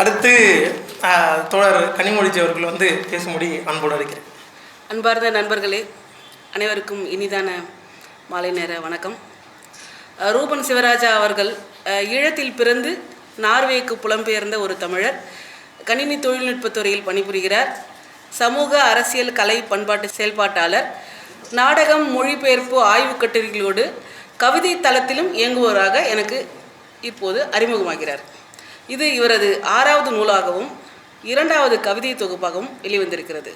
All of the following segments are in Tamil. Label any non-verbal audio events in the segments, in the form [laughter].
அடுத்து தோழர் கனிமொழிஜி அவர்கள் வந்து பேசும்படி அன்போடு இருக்கிறேன் அன்பார்ந்த நண்பர்களே அனைவருக்கும் இனிதான மாலை நேர வணக்கம். ரூபன் சிவராஜா அவர்கள் ஈழத்தில் பிறந்து நார்வேக்கு புலம்பெயர்ந்த ஒரு தமிழர் கணினி தொழில்நுட்பத் துறையில் பணிபுரிகிறார் சமூக அரசியல் கலை பண்பாட்டு செயல்பாட்டாளர் நாடகம் மொழிபெயர்ப்பு ஆய்வுக் கட்டுரைகளோடு கவிதை தளத்திலும் இயங்குபவராக எனக்கு இப்போது அறிமுகமாகிறார். இது இவரது ஆறாவது நூலாகவும் இரண்டாவது கவிதை தொகுப்பாகவும் வெளிவந்திருக்கிறது.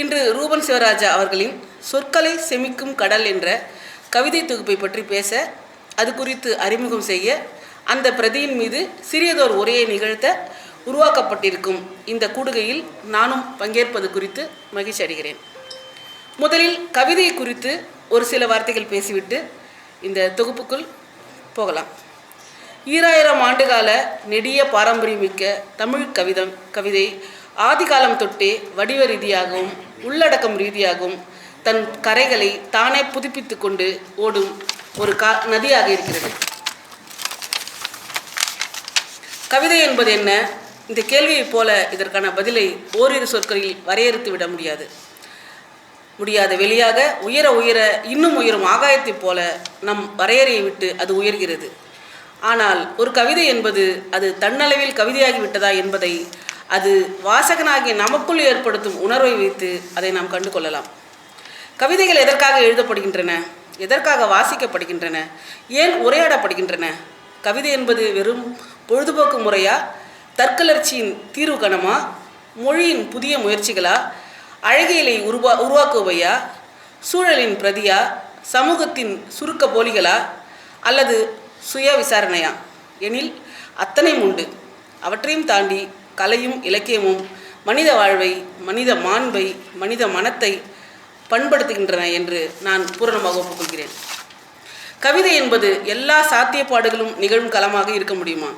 இன்று ரூபன் சிவராஜா அவர்களின் சொற்களை செமிக்கும் கடல் என்ற கவிதை தொகுப்பை பற்றி பேச அது குறித்து அறிமுகம் செய்ய அந்த பிரதியின் மீது சிறியதோர் உரையை நிகழ்த்த உருவாக்கப்பட்டிருக்கும் இந்த கூடுகையில் நானும் பங்கேற்பது குறித்து மகிழ்ச்சி அடைகிறேன். முதலில் கவிதை குறித்து ஒரு சில வார்த்தைகள் பேசிவிட்டு இந்த தொகுப்புக்குள் போகலாம். ஈராயிரம் ஆண்டுகால நெடிய பாரம்பரியமிக்க தமிழ் கவிதம் கவிதை ஆதிகாலம் தொட்டே வடிவ ரீதியாகவும் உள்ளடக்கம் ரீதியாகவும் தன் கரைகளை தானே புதுப்பித்து கொண்டு ஓடும் ஒரு கா நதியாக இருக்கிறது. கவிதை என்பது என்ன? இந்த கேள்வியைப் போல இதற்கான பதிலை ஓரிரு சொற்களில் வரையறுத்து விட முடியாது. முடியாத வெளியாக உயர உயர இன்னும் உயரும் ஆகாயத்தைப் போல நம் வரையறையை விட்டு அது உயர்கிறது. ஆனால் ஒரு கவிதை என்பது அது தன்னளவில் கவிதையாகிவிட்டதா என்பதை அது வாசகனாகிய நமக்குள் ஏற்படுத்தும் உணர்வை வைத்து அதை நாம் கண்டு கொள்ளலாம். கவிதைகள் எதற்காக எழுதப்படுகின்றன? எதற்காக வாசிக்கப்படுகின்றன? ஏன் உரையாடப்படுகின்றன? கவிதை என்பது வெறும் பொழுதுபோக்கு முறையா? தற்கலர்ச்சியின் தீர்வு கணமா மொழியின் புதிய முயற்சிகளா? அழகியலை உருவா உருவாக்குவையா சூழலின் பிரதியா? சமூகத்தின் சுருக்க போலிகளா? அல்லது சுய விசாரணையா? எனில் அத்தனை உண்டு. அவற்றையும் தாண்டி கலையும் இலக்கியமும் மனித வாழ்வை மனித மாண்பை மனித மனத்தை பண்படுத்துகின்றன என்று நான் பூரணமாக ஒப்புக்கொள்கிறேன். கவிதை என்பது எல்லா சாத்தியப்பாடுகளும் நிகழும் களமாக இருக்க முடியுமா?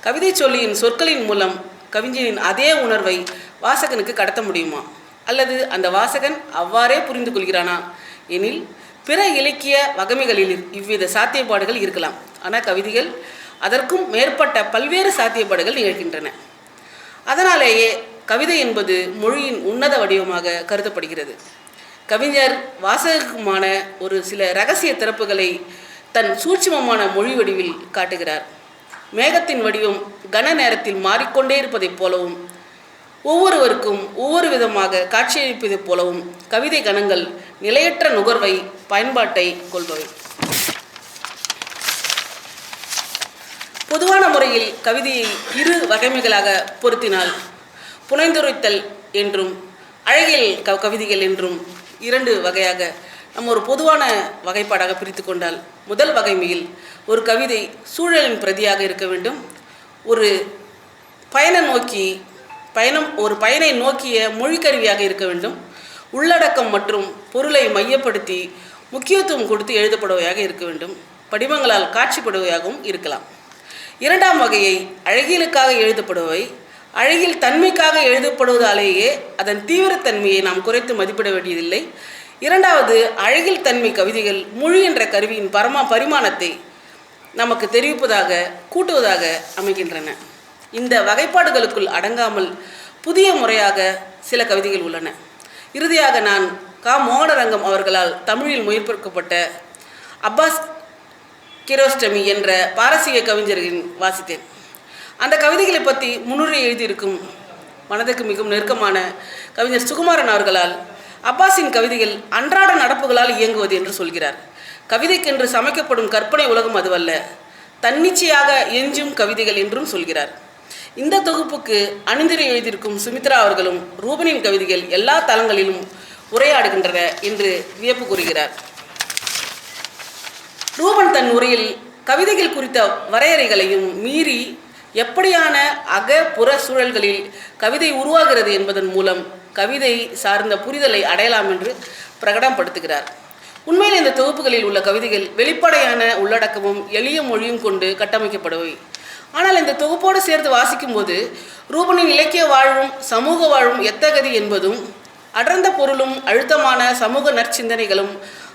கவிதை சொல்லியின் சொற்களின் மூலம் கவிஞனின் அதே உணர்வை வாசகனுக்கு கடத்த முடியுமா? அல்லது அந்த வாசகன் அவ்வாறே புரிந்து கொள்கிறானா? எனில் பிற இலக்கிய வகமைகளில் இவ்வித சாத்தியப்பாடுகள் இருக்கலாம். ஆனால் கவிதைகள் அதற்கும் மேற்பட்ட பல்வேறு சாத்தியப்பாடுகள் நிகழ்கின்றன. அதனாலேயே கவிதை என்பது மொழியின் உன்னத வடிவமாக கருதப்படுகிறது. கவிஞர் வாசகமான ஒரு சில ரகசிய திறப்புகளை தன் சூட்சமமான மொழி வடிவில் காட்டுகிறார். மேகத்தின் வடிவம் கன நேரத்தில் மாறிக்கொண்டே இருப்பதைப் போலவும் ஒவ்வொருவருக்கும் ஒவ்வொரு விதமாக காட்சியளிப்பதைப் போலவும் கவிதை கணங்கள் நிலையற்ற நுகர்வை பயன்பாட்டை கொள்பவை. பொதுவான முறையில் கவிதையை இரு வகைமைகளாக பொருத்தினால் புனைந்துரைத்தல் என்றும் அழகியல் க கவிதைகள் என்றும் இரண்டு வகையாக நம்ம ஒரு பொதுவான வகைப்பாடாக பிரித்து கொண்டால் முதல் வகைமையில் ஒரு கவிதை சூழலின் பிரதியாக இருக்க வேண்டும். ஒரு பயண நோக்கி பயணம் ஒரு பயனை நோக்கிய மொழிக்கருவியாக இருக்க வேண்டும். உள்ளடக்கம் மற்றும் பொருளை மையப்படுத்தி முக்கியத்துவம் கொடுத்து எழுதப்படுவையாக இருக்க வேண்டும். படிமங்களால் காட்சிப்படுவையாகவும் இருக்கலாம். இரண்டாம் வகையை அழகியலுக்காக எழுதப்படுவை அழகில் தன்மைக்காக எழுதப்படுவதாலேயே அதன் தீவிரத்தன்மையை நாம் குறைத்து மதிப்பிட வேண்டியதில்லை. இரண்டாவது அழகில் தன்மை கவிதைகள் மொழி என்ற கருவியின் பரமா பரிமாணத்தை நமக்கு தெரிவிப்பதாக கூட்டுவதாக அமைகின்றன. இந்த வகைப்பாடுகளுக்குள் அடங்காமல் புதிய முறையாக சில கவிதைகள் உள்ளன. இறுதியாக நான் கா. மோகனரங்கம் அவர்களால் தமிழில் மொழிபெயர்க்கப்பட்ட அப்பாஸ் கிரோஸ்டமி என்ற பாரசீக கவிஞரின் வாசித்தேன். அந்த கவிதைகளை பற்றி முன்னுரை எழுதியிருக்கும் மனதுக்கு மிகவும் நெருக்கமான கவிஞர் சுகுமாரன் அவர்களால் அப்பாஸின் கவிதைகள் அன்றாட நடப்புகளால் இயங்குவது என்று சொல்கிறார். கவிதைக்கென்று சமைக்கப்படும் கற்பனை உலகம் அதுவல்ல தன்னிச்சையாக எஞ்சும் கவிதைகள் என்றும் சொல்கிறார். இந்த தொகுப்புக்கு அணிந்துரை எழுதியிருக்கும் சுமித்ரா அவர்களும் ரூபனின் கவிதைகள் எல்லா தளங்களிலும் உரையாடுகின்றன என்று வியப்பு கூறுகிறார். ரூபன் தன் உரையில் கவிதைகள் குறித்த வரையறைகளையும் மீறி எப்படியான அக புற சூழல்களில் கவிதை உருவாகிறது என்பதன் மூலம் கவிதை சார்ந்த புரிதலை அடையலாம் என்று பிரகடனப்படுத்துகிறார். உண்மையில் இந்த தொகுப்புகளில் உள்ள கவிதைகள் வெளிப்படையான உள்ளடக்கமும் எளிய மொழியும் கொண்டு கட்டமைக்கப்படுவை ஆனால் இந்த தொகுப்போடு சேர்த்து வாசிக்கும்போது ரூபனின் இலக்கிய வாழ்வும் சமூக வாழ்வும் எத்தகதி என்பதும் அடர்ந்த பொருளும் அழுத்தமான சமூக நற்சிந்தனைகளும்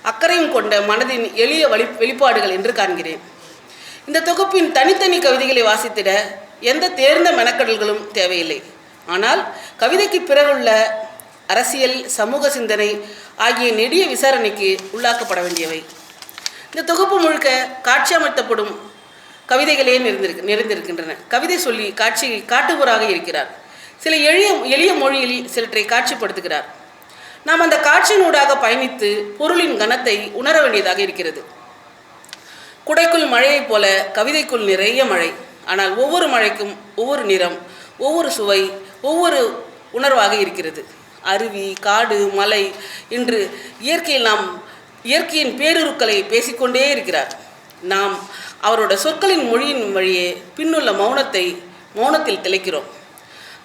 அக்கறையும் கொண்ட மனதின் எளிய வழி வெளிப்பாடுகள் என்று காண்கிறேன். இந்த தொகுப்பின் தனித்தனி கவிதைகளை வாசித்திட எந்த தேர்ந்த மெனக்கடல்களும் தேவையில்லை. ஆனால் கவிதைக்கு பிறகுள்ள அரசியல் சமூக சிந்தனை ஆகிய நெடிய விசாரணைக்கு உள்ளாக்கப்பட வேண்டியவை. இந்த தொகுப்பு முழுக்க காட்சி அமைத்தப்படும் கவிதைகளே நிறைந்திருக்கு நிறைந்திருக்கின்றன. கவிதை சொல்லி காட்சி காட்டுபவராக இருக்கிறார். சில எளிய எளிய மொழியில் சிலற்றை காட்சிப்படுத்துகிறார். நாம் அந்த காட்சியினூடாக பயணித்து பொருளின் கனத்தை உணர வேண்டியதாக இருக்கிறது. குடைக்குள் மழையைப் போல கவிதைக்குள் நிறைய மழை. ஆனால் ஒவ்வொரு மழைக்கும் ஒவ்வொரு நிறம் ஒவ்வொரு சுவை ஒவ்வொரு உணர்வாக இருக்கிறது. அருவி காடு மலை என்று இயற்கையில் நாம் இயற்கையின் பேருருக்களை பேசிக்கொண்டே இருக்கிறார். நாம் அவரோட சொற்களின் மொழியின் வழியே பின்னுள்ள மௌனத்தை மௌனத்தில் திளைக்கிறோம்.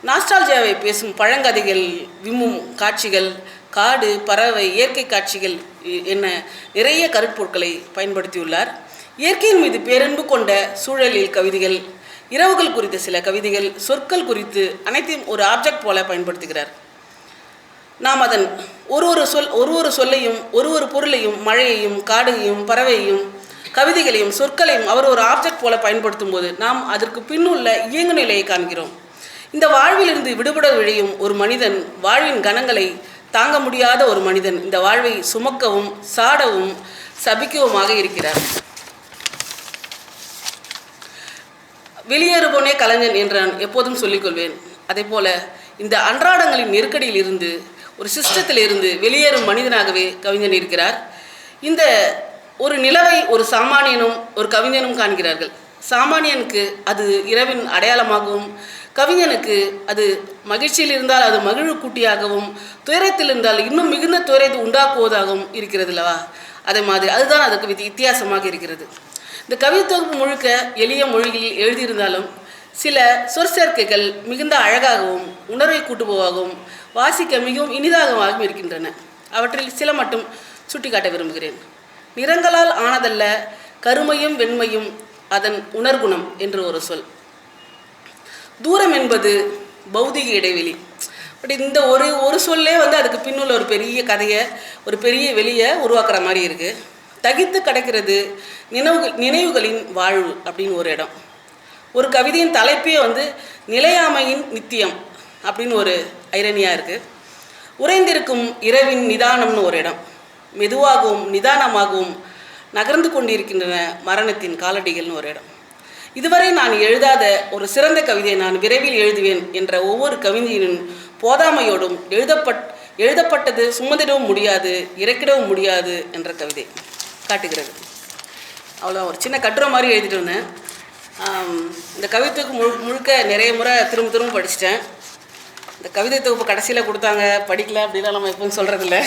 நாஸ்டால்ஜியாவை பேசும் பழங்கதைகள் விம்மும் காட்சிகள் காடு பறவை இயற்கை காட்சிகள் என நிறைய கருப்பொருட்களை பயன்படுத்தியுள்ளார். இயற்கையின் மீது பேரன்பு கொண்ட சூழலில் கவிதைகள் இரவுகள் குறித்த சில கவிதைகள் சொற்கள் குறித்து அனைத்தையும் ஒரு ஆப்ஜெக்ட் போல பயன்படுத்துகிறார். நாம் அதன் ஒரு ஒரு சொல் ஒரு ஒரு சொல்லையும் ஒரு ஒரு பொருளையும் மழையையும் காடையும் பறவையையும் கவிதைகளையும் சொற்களையும் அவர் ஒரு ஆப்ஜெக்ட் போல பயன்படுத்தும் போது நாம் அதற்கு பின்னுள்ள இயங்கு நிலையை காண்கிறோம். இந்த வாழ்விலிருந்து விடுபட விழையும் ஒரு மனிதன் வாழ்வின் கணங்களை தாங்க முடியாத ஒரு மனிதன் இந்த வாழ்வை சுமக்கவும் சாடவும் சபிக்கவுமாக இருக்கிறார். வெளியேறுபோனே கலைஞன் என்று நான் எப்போதும் சொல்லிக்கொள்வேன். அதே போல இந்த அன்றாடங்களின் நெருக்கடியில் இருந்து ஒரு சிஸ்டத்தில் இருந்து வெளியேறும் மனிதனாகவே கவிஞன் இருக்கிறார். இந்த ஒரு நிலவை ஒரு சாமானியனும் ஒரு கவிஞனும் காண்கிறார்கள். சாமானியனுக்கு அது இரவின் அடையாளமாகவும் கவிஞனுக்கு அது மகிழ்ச்சியில் இருந்தால் அது மகிழ்வு கூட்டியாகவும் துயரத்தில் இருந்தால் இன்னும் மிகுந்த துயரத்தை உண்டாக்குவதாகவும் இருக்கிறது அல்லவா அதே மாதிரி அதுதான் அதுக்கு வித்தியாசமாக இருக்கிறது. இந்த கவித்தொகுப்பு முழுக்க எளிய மொழியில் எழுதியிருந்தாலும் சில சொற்சேர்க்கைகள் மிகுந்த அழகாகவும் உணர்வை கூட்டுபவாகவும் வாசிக்க மிகவும் இனிதாகவும் இருக்கின்றன. அவற்றில் சில மட்டும் சுட்டிக்காட்ட விரும்புகிறேன். நிறங்களால் ஆனதல்ல கருமையும் வெண்மையும் அதன் உணர்குணம் என்று ஒரு சொல். தூரம் என்பது பௌதிக இடைவெளி. பட் இந்த ஒரு ஒரு சொல்லே வந்து அதுக்கு பின்னுள்ள ஒரு பெரிய கதையை ஒரு பெரிய வெளியை உருவாக்குற மாதிரி இருக்குது தகித்து கிடக்கிறது நினைவுகள் நினைவுகளின் வாழ்வு அப்படின்னு ஒரு இடம். ஒரு கவிதையின் தலைப்பே வந்து நிலையாமையின் நித்தியம் அப்படின்னு ஒரு ஐரணியாக இருக்குது உறைந்திருக்கும் இரவின் நிதானம்னு ஒரு இடம். மெதுவாகவும் நிதானமாகவும் நகர்ந்து கொண்டிருக்கின்றன மரணத்தின் காலடிகள்னு ஒரு இடம். இதுவரை நான் எழுதாத ஒரு சிறந்த கவிதையை நான் விரைவில் எழுதுவேன் என்ற ஒவ்வொரு கவிதையின் போதாமையோடும் எழுதப்பட் எழுதப்பட்டது சுமந்திடவும் முடியாது இறக்கிடவும் முடியாது என்ற கவிதை காட்டுகிறது. அவ்வளோ ஒரு சின்ன கட்டுரை மாதிரி எழுதிட்டு வந்தேன். இந்த கவிதைக்கு முழு முழுக்க நிறைய முறை திரும்ப திரும்ப படிச்சிட்டேன். இந்த கவிதை தொகுப்பு கடைசியில் கொடுத்தாங்க படிக்கல அப்படிலாம் நம்ம எப்பவும் சொல்கிறதில்ல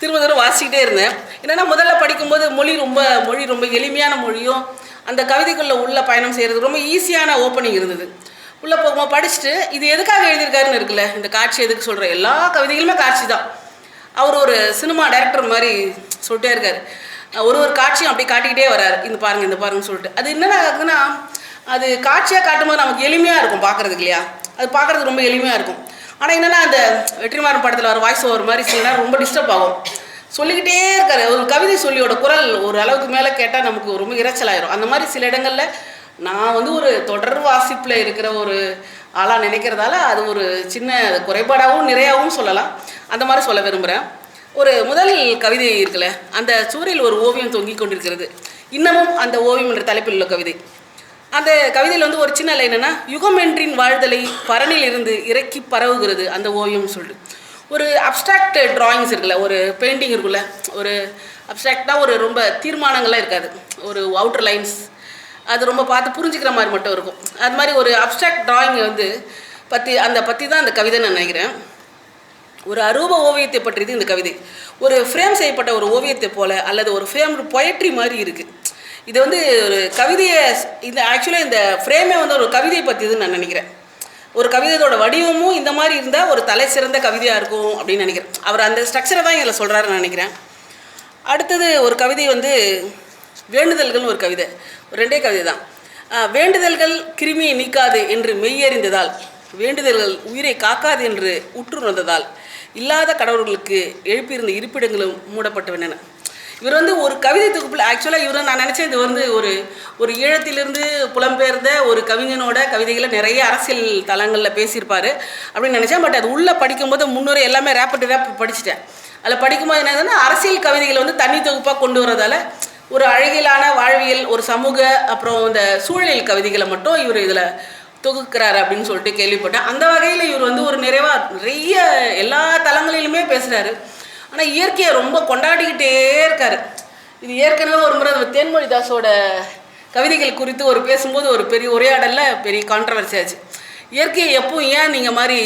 திரும்ப திரும்ப வாசிக்கிட்டே இருந்தேன். என்னென்னா முதல்ல படிக்கும்போது மொழி ரொம்ப மொழி ரொம்ப எளிமையான மொழியும் அந்த கவிதைக்குள்ளே உள்ள பயணம் செய்கிறது ரொம்ப ஈஸியான ஓப்பனிங் இருந்தது. உள்ளே போகும்போது படிச்சுட்டு இது எதுக்காக எழுதியிருக்காருன்னு இருக்குல்ல இந்த காட்சி எதுக்கு சொல்கிற எல்லா கவிதைகளுமே காட்சி தான். அவர் ஒரு சினிமா டைரக்டர் மாதிரி சொல்லிட்டே இருக்கார். ஒரு ஒரு காட்சியும் அப்படியே காட்டிக்கிட்டே வராரு. இந்த பாருங்க இந்த பாருங்கன்னு சொல்லிட்டு. அது என்னென்ன ஆகுதுன்னா அது காட்சியாக காட்டும்போது நமக்கு எளிமையாக இருக்கும் பார்க்குறதுக்கு இல்லையா? அது பார்க்குறதுக்கு ரொம்ப எளிமையாக இருக்கும். ஆனால் என்னென்னா அந்த வெற்றிமாறன் படத்தில் வர வாய்ஸ் ஓவர் மாதிரி சில நேரம் ரொம்ப டிஸ்டர்ப் ஆகும். சொல்லிக்கிட்டே இருக்காரு. ஒரு கவிதை சொல்லியோட குரல் ஒரு அளவுக்கு மேலே கேட்டால் நமக்கு ரொம்ப இறைச்சலாயிரும் அந்த மாதிரி சில இடங்களில் நான் வந்து ஒரு தொடர் வாசிப்பில் இருக்கிற ஒரு ஆளாக நினைக்கிறதால அது ஒரு சின்ன குறைபாடாகவும் நிறையாகவும் சொல்லலாம். அந்த மாதிரி சொல்ல விரும்புகிறேன் ஒரு முதல் கவிதை இருக்குல்ல அந்த சுவரில் ஒரு ஓவியம் தொங்கிக் கொண்டிருக்கிறது. இன்னமும் அந்த ஓவியம் என்ற தலைப்பில் உள்ள கவிதை. அந்த கவிதையில் வந்து ஒரு சின்ன லைன் என்னன்னா யுகமென்றின் வாழ்தலை பரனில் இருந்து இறக்கி பரவுகிறது அந்த ஓவியம் சொல்லிட்டு. ஒரு அப்ட்ராக்ட் ட்ராயிங்ஸ் இருக்குல்ல ஒரு பெயிண்டிங் இருக்குல்ல ஒரு அப்ட்ராக்டாக ஒரு ரொம்ப தீர்மானங்கள்லாம் இருக்காது. ஒரு அவுட்டர் லைன்ஸ் அது ரொம்ப பார்த்து புரிஞ்சுக்கிற மாதிரி மட்டும் இருக்கும். அது மாதிரி ஒரு அப்ட்ராக்ட் ட்ராயிங் வந்து பற்றி அந்த பற்றி தான் அந்த கவிதை நான் நினைக்கிறேன். ஒரு அரூப ஓவியத்தை பற்றியது இந்த கவிதை. ஒரு ஃப்ரேம் செய்யப்பட்ட ஒரு ஓவியத்தை போல் அல்லது ஒரு ஃப்ரேம் பொயட்ரி மாதிரி இருக்குது இது வந்து ஒரு கவிதையை இந்த ஆக்சுவலாக இந்த ஃப்ரேமே வந்து ஒரு கவிதையை பற்றியதுன்னு நான் நினைக்கிறேன். ஒரு கவிதையோட வடிவமும் இந்த மாதிரி இருந்தால் ஒரு தலை சிறந்த கவிதையாக இருக்கும் அப்படின்னு நினைக்கிறேன். அவர் அந்த ஸ்ட்ரக்சரை தான் இதில் சொல்கிறாருன்னு நினைக்கிறேன். அடுத்தது ஒரு கவிதை வந்து வேண்டுதல்கள்னு ஒரு கவிதை. ரெண்டே கவிதை தான். வேண்டுதல்கள் கிருமியை நீக்காது என்று மெய்யறிந்ததால் வேண்டுதல்கள் உயிரை காக்காது என்று உற்றுணர்ந்ததால் இல்லாத கடவுள்களுக்கு எழுப்பியிருந்த இருப்பிடங்களும் மூடப்பட்டு இவர் வந்து ஒரு கவிதை தொகுப்பில் ஆக்சுவலாக இவர் நான் நினச்சேன் இது வந்து ஒரு ஒரு ஈழத்திலிருந்து புலம்பெயர்ந்த ஒரு கவிஞனோட கவிதைகளை நிறைய அரசியல் தளங்களில் பேசியிருப்பார் அப்படின்னு நினச்சேன். பட் அது உள்ளே படிக்கும்போது முன்னுரை எல்லாமே ரேப்பிட்டு ரேப் படிச்சுட்டேன். அதில் படிக்கும்போது என்னதுன்னா அரசியல் கவிதைகளை வந்து தனி தொகுப்பாக கொண்டு வரதால் ஒரு அழகியலான வாழ்வியல் ஒரு சமூக அப்புறம் இந்த சூழலியல் கவிதைகளை மட்டும் இவர் இதில் தொகுக்கிறாரு அப்படின்னு சொல்லிட்டு கேள்விப்பட்டேன். அந்த வகையில் இவர் வந்து ஒரு நிறைவாக நிறைய எல்லா தளங்களிலுமே பேசுகிறாரு ஆனால் இயற்கையை ரொம்ப கொண்டாடிக்கிட்டே இருக்கார். இது ஏற்கனவே ஒரு முறை அந்த தேன்மொழிதாஸோட கவிதைகள் குறித்து ஒரு பேசும்போது ஒரு பெரிய உரையாடலில் பெரிய கான்ட்ரவர்சி ஆச்சு. இயற்கையை எப்போ ஏன் நீங்கள் மாதிரி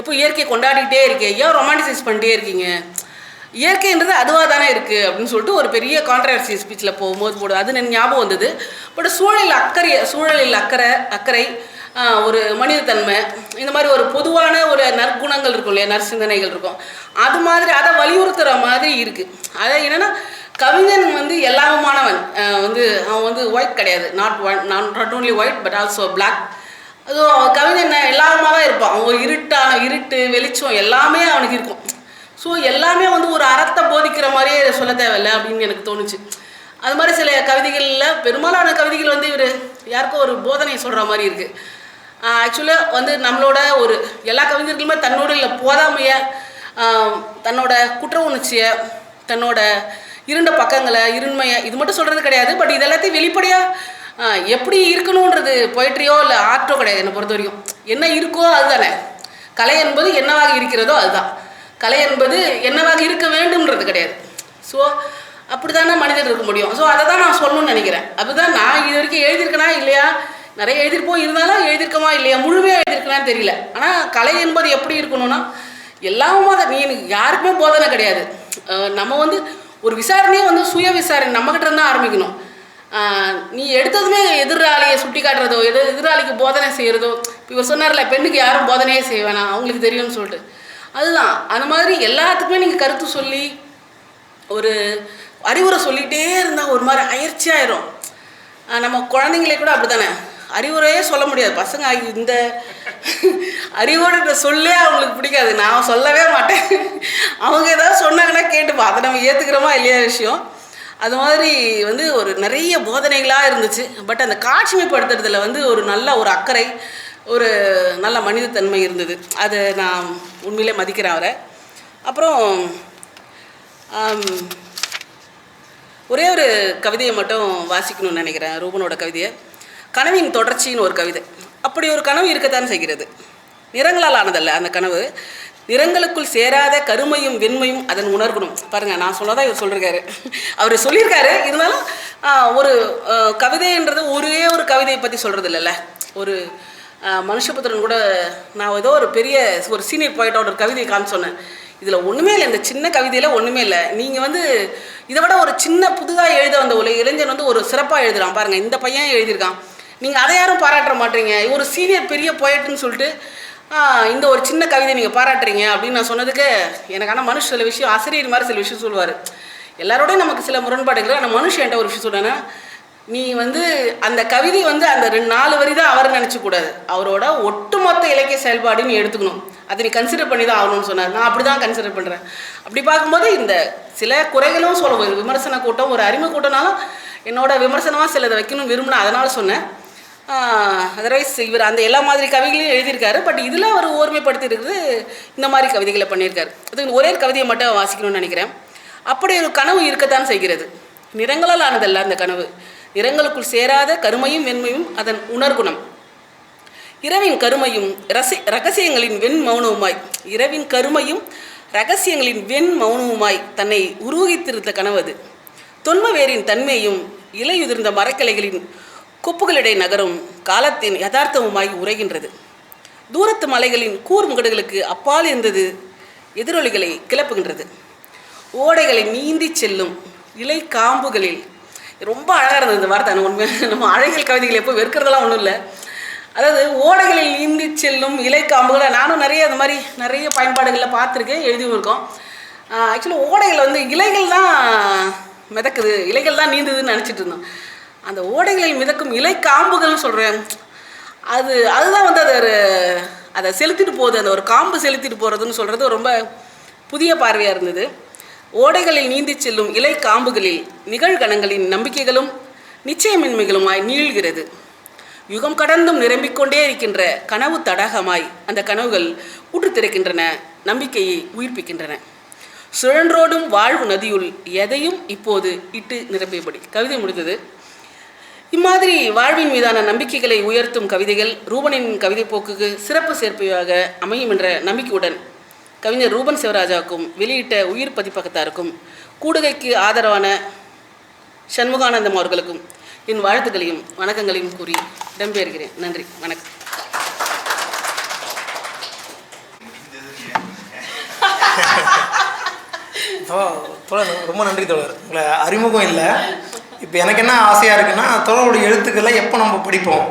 எப்போ இயற்கையை கொண்டாடிக்கிட்டே இருக்கீங்க? ஏன் ரொமான்டிசைஸ் பண்ணிட்டே இருக்கீங்க? இயற்கைன்றது அதுவாக தானே இருக்குது அப்படின்னு சொல்லிட்டு ஒரு பெரிய கான்ட்ரவர்சி ஸ்பீச்சில் போகும்போது போடு அது எனக்கு ஞாபகம் வந்தது. பட் சூழலில் அக்கறை சூழலில் அக்கறை அக்கறை ஒரு மனிதத்தன்மை. இந்த மாதிரி ஒரு பொதுவான ஒரு நற்குணங்கள் இருக்கும் இல்லையா? நற்சிந்தனைகள் இருக்கும். அது மாதிரி அதை வலியுறுத்துகிற மாதிரி இருக்குது அதை என்னென்னா கவிஞன் வந்து எல்லாமானவன் வந்து அவன் வந்து ஒயிட் கிடையாது. Not one not only white but also black அதுவும் அவன் கவிஞன் எல்லாமா தான் இருப்பான். அவன் இருட்டான இருட்டு வெளிச்சம் எல்லாமே அவனுக்கு இருக்கும். ஸோ எல்லாமே வந்து ஒரு அறத்தை போதிக்கிற மாதிரியே இதை சொல்ல தேவையில்லை அப்படின்னு எனக்கு தோணுச்சு. அது மாதிரி சில கவிதைகளில் பெரும்பாலான கவிதைகள் வந்து இவர் யாருக்கோ ஒரு போதனை சொல்கிற மாதிரி இருக்குது ஆக்சுவலாக வந்து நம்மளோட ஒரு எல்லா கவிஞர்களுமே தன்னோட இல்லை போதாமையை தன்னோட குற்ற உணர்ச்சியை தன்னோட இருண்ட பக்கங்களை இருண்மையை இது மட்டும் சொல்கிறது கிடையாது பட் இது எல்லாத்தையும் வெளிப்படையாக எப்படி இருக்கணுன்றது பொயிட்ரியோ இல்லை ஆர்ட்டோ கிடையாது என்னை பொறுத்த வரைக்கும் என்ன இருக்கோ அதுதானே. கலை என்பது என்னவாக இருக்கிறதோ அதுதான். கலை என்பது என்னவாக இருக்க வேண்டும்ன்றது கிடையாது. ஸோ அப்படி தானே மனிதர் இருக்க முடியும். ஸோ அதை தான் நான் சொல்லணும்னு நினைக்கிறேன். அப்படிதான் நான் இது வரைக்கும் எழுதியிருக்கேனா இல்லையா? நிறைய எழுதியிருப்போம். இருந்தாலும் எழுதியிருக்கமா இல்லையா? முழுமையாக எழுதியிருக்கலான்னு தெரியல. ஆனால் கலை என்பது எப்படி இருக்கணும்னா எல்லாமும் அதை நீ எனக்கு யாருக்குமே போதனை கிடையாது. நம்ம வந்து ஒரு விசாரணையே வந்து சுய விசாரணை நம்மகிட்ட இருந்தால் ஆரம்பிக்கணும். நீ எடுத்ததுமே எதிராளியை சுட்டி காட்டுறதோ எது எதிராளிக்கு போதனை செய்கிறதோ இவர் சொன்னார்ல பெண்ணுக்கு யாரும் போதனையே செய்ய வேணாம் அவங்களுக்கு தெரியும்னு சொல்லிட்டு. அதுதான். அந்த மாதிரி எல்லாத்துக்குமே நீங்கள் கருத்து சொல்லி ஒரு அறிவுரை சொல்லிகிட்டே இருந்தால் ஒரு மாதிரி அயற்சியாயிரும். நம்ம குழந்தைங்களே கூட அப்படி தானே அறிவுரையே சொல்ல முடியாது. பசங்க ஆகி இந்த அறிவுரை சொல்லே அவங்களுக்கு பிடிக்காது. நான் சொல்லவே மாட்டேன். அவங்க ஏதாவது சொன்னாங்கன்னா கேட்டுப்பா. அதை நம்ம ஏற்றுக்கிறோமா இல்லையா விஷயம். அது மாதிரி வந்து ஒரு நிறைய போதனைகளாக இருந்துச்சு. பட் அந்த காட்சிமைப்படுத்துறதுல வந்து ஒரு நல்ல ஒரு அக்கறை ஒரு நல்ல மனிதத்தன்மை இருந்தது. அதை நான் உண்மையிலே மதிக்கிறேன் அவரை. அப்புறம் ஒரே ஒரு கவிதையை மட்டும் வாசிக்கணும்னு நினைக்கிறேன். ரூபனோட கவிதையை. கனவின் தொடர்ச்சின்னு ஒரு கவிதை. அப்படி ஒரு கனவு இருக்கத்தான் செய்கிறது. நிறங்களால் ஆனதல்ல அந்த கனவு. நிறங்களுக்குள் சேராத கருமையும் வெண்மையும் அதன் உணர்கணும் பாருங்கள் நான் சொன்னதான் இவர் சொல்லியிருக்காரு அவர் சொல்லியிருக்காரு இருந்தாலும் ஒரு கவிதைன்றது ஒரே ஒரு கவிதையை பற்றி சொல்கிறது இல்லைல்ல ஒரு மனுஷபுத்திரன் கூட நான் ஏதோ ஒரு பெரிய ஒரு சீனியர் போயிட்டோட ஒரு கவிதையை காமிச்சோன்னேன் இதில் ஒன்றுமே இல்லை. இந்த சின்ன கவிதையில் ஒன்றுமே இல்லை. நீங்கள் வந்து இதை விட ஒரு சின்ன புதுதாக எழுத வந்த ஒரு இளைஞன் வந்து ஒரு சிறப்பாக எழுதுகிறான் பாருங்கள் இந்த பையன் எழுதியிருக்கான். நீங்கள் அதை யாரும் பாராட்ட மாட்டீங்க. ஒரு சீனியர் பெரிய போயிட்டுன்னு சொல்லிட்டு இந்த ஒரு சின்ன கவிதை நீங்கள் பாராட்டுறீங்க. அப்படின்னு நான் சொன்னதுக்கு எனக்கான மனுஷ சில விஷயம் ஆசிரியர் மாதிரி சில விஷயம் சொல்லுவார். எல்லாரோடையும் நமக்கு சில முரண்பாடுகள் ஆனால் மனுஷன் ஒரு விஷயம் சொன்னேன்னா நீ வந்து அந்த கவிதை வந்து அந்த ரெண்டு நாலு வரி தான் அவர் நினச்சக்கூடாது அவரோட ஒட்டுமொத்த இலக்கிய செயல்பாடு நீ எடுத்துக்கணும். அதை நீ கன்சிடர் பண்ணி தான் ஆகணும்னு சொன்னார். நான் அப்படி தான் கன்சிடர் பண்ணுறேன் அப்படி பார்க்கும்போது இந்த சில குறைகளும் சொல்லுவோம் ஒரு விமர்சன கூட்டம் ஒரு அறிமுக கூட்டம்னாலும் என்னோட விமர்சனமாக சிலதை வைக்கணும் விரும்பினேன் அதனால் சொன்னேன். அதர்வைஸ் இவர் அந்த எல்லா மாதிரி கவிகளையும் எழுதியிருக்காரு. பட் இதில் அவர் ஓர்மைப்படுத்திருக்கிறது இந்த மாதிரி கவிதைகளை பண்ணியிருக்காரு. அதுக்கு ஒரே கவிதையை மட்டும் வாசிக்கணும்னு நினைக்கிறேன். அப்படி ஒரு கனவு இருக்கத்தான் செய்கிறது. நிறங்களால் ஆனதல்ல அந்த கனவு. நிறங்களுக்குள் சேராத கருமையும் வெண்மையும் அதன் உணர்குணம். இரவின் கருமையும் ரசி ரகசியங்களின் வெண் மௌனவுமாய். இரவின் கருமையும் ரகசியங்களின் வெண் மௌனவுமாய் தன்னை உருவகித்திருந்த கனவு அது. தொன்மவேரின் தன்மையும் இலையுதிர்ந்த மரக்கிளைகளின் குப்புகளிடை நகரும் காலத்தின் யதார்த்தமுமாய் உரைகின்றது தூரத்து மலைகளின் கூர்முகடுகளுக்கு அப்பால் இருந்தது எதிரொலிகளை கிளப்புகின்றது. ஓடைகளை நீந்தி செல்லும் இலை காம்புகளில் ரொம்ப அழகாக இருந்தது இந்த வார்த்தை. நான் உண்மை நம்ம அழகியல் கவிதைகள் எப்போ வெறுக்கிறதெல்லாம் ஒன்றும் இல்லை. அதாவது ஓடைகளில் நீந்தி செல்லும் இலை காம்புகளை நானும் நிறைய அந்த மாதிரி நிறைய பயன்பாடுகளில் பார்த்துருக்கேன் எழுதியும் இருக்கோம் ஆக்சுவலி ஓடைகள் வந்து இலைகள் தான் மிதக்குது இலைகள் தான் நீந்துதுன்னு நினச்சிட்டு இருந்தோம். அந்த ஓடைகளில் மிதக்கும் இலை காம்புகள்னு சொல்கிறேன் அது அதுதான் வந்து அது ஒரு அதை செலுத்திட்டு போகுது. அந்த ஒரு காம்பு செலுத்திட்டு போகிறதுன்னு சொல்கிறது ரொம்ப புதிய பார்வையாக இருந்தது. ஓடைகளில் நீந்தி செல்லும் இலை காம்புகளில் நிகழ்கணங்களின் நம்பிக்கைகளும் நிச்சயமின்மைகளுமாய் நீள்கிறது. யுகம் கடந்தும் நிரம்பிக்கொண்டே இருக்கின்ற கனவு தடாகமாய் அந்த கனவுகள் ஊற்று திறக்கின்றன நம்பிக்கையை உயிர்ப்பிக்கின்றன. சுழன்றோடும் வாழ்வு நதியுள் எதையும் இப்போது இட்டு நிரம்பியபடி கவிதை முடிந்தது. இம்மாதிரி வாழ்வின் மீதான நம்பிக்கைகளை உயர்த்தும் கவிதைகள் ரூபனின் கவிதை போக்குக்கு சிறப்பு சேர்ப்பையாக அமையும் என்ற நம்பிக்கையுடன் கவிஞர் ரூபன் சிவராஜாவுக்கும் வெளியிட்ட உயிர் பதிப்பகத்தாருக்கும் கூடுகைக்கு ஆதரவான சண்முகானந்தம் அவர்களுக்கும் என் வாழ்த்துக்களையும் வணக்கங்களையும் கூறி இடம்பெறுகிறேன் நன்றி. வணக்கம். இப்போ [laughs] [laughs] தோழர் ரொம்ப நன்றி தோழர். உங்களை அறிமுகம் இல்லை. இப்போ எனக்கு என்ன ஆசையாக இருக்குன்னா தோழருடைய எழுத்துக்களை எப்போ நம்ம படிப்போம்?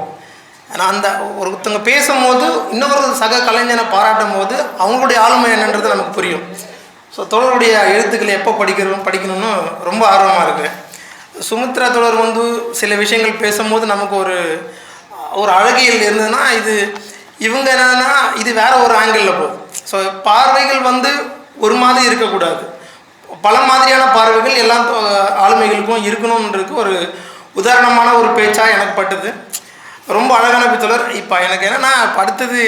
நான் அந்த ஒருத்தவங்க பேசும்போது இன்னொரு சக கலைஞனை பாராட்டும் போது அவங்களுடைய ஆளுமை என்னன்றது நமக்கு புரியும். ஸோ தோழருடைய எழுத்துக்களை எப்போ படிக்கிறோம் படிக்கணும்னு ரொம்ப ஆர்வமாக இருக்கு. சுமித்ரா தோழர் வந்து சில விஷயங்கள் பேசும்போது நமக்கு ஒரு ஒரு அழகியல் இருந்ததுன்னா இது இவங்க என்னன்னா இது வேற ஒரு ஆங்கிளில் போகும் ஸோ பார்வைகள் வந்து ஒரு மாதிரி இருக்கக்கூடாது. பல மாதிரியான பார்வைகள் எல்லா ஆளுமைகளுக்கும் இருக்கணும்ன்றதுக்கு ஒரு உதாரணமான ஒரு பேச்சாக எனக்கு பட்டது. ரொம்ப அழகான பித்தலர் இப்போ எனக்கு என்னன்னா இப்ப அடுத்தது